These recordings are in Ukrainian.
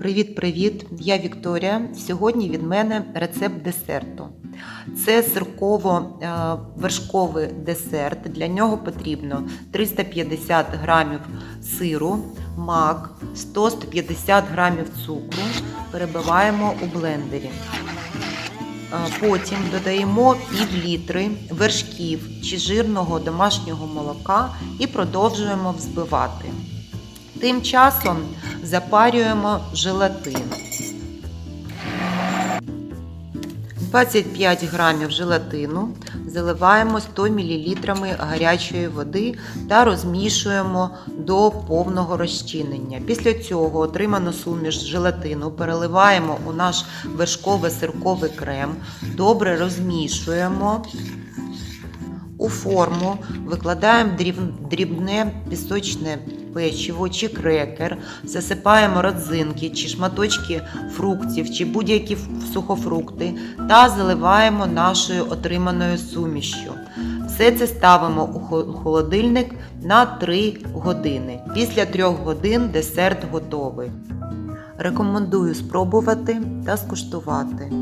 Привіт-привіт! Я Вікторія. Сьогодні від мене рецепт десерту. Це сирково-вершковий десерт. Для нього потрібно 350 грамів сиру, мак, 100-150 грамів цукру. Перебиваємо у блендері. Е, Потім додаємо пів літри вершків чи жирного домашнього молока і продовжуємо взбивати. Тим часом запарюємо желатин. 25 грамів желатину заливаємо 100 мл гарячої води та розмішуємо до повного розчинення. Після цього отриману суміш желатину переливаємо у наш вершково-сирковий крем, добре розмішуємо. У форму викладаємо дрібне пісочне печиво чи крекер, засипаємо родзинки чи шматочки фруктів чи будь-які сухофрукти та заливаємо нашою отриманою сумішшю. Все це ставимо у холодильник на 3 години. Після 3 годин десерт готовий. Рекомендую спробувати та скуштувати.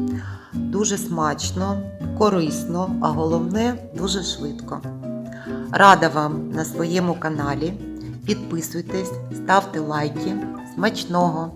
Дуже смачно, корисно, а головне дуже швидко. Рада вам на своєму каналі. Підписуйтесь, ставте лайки. Смачного!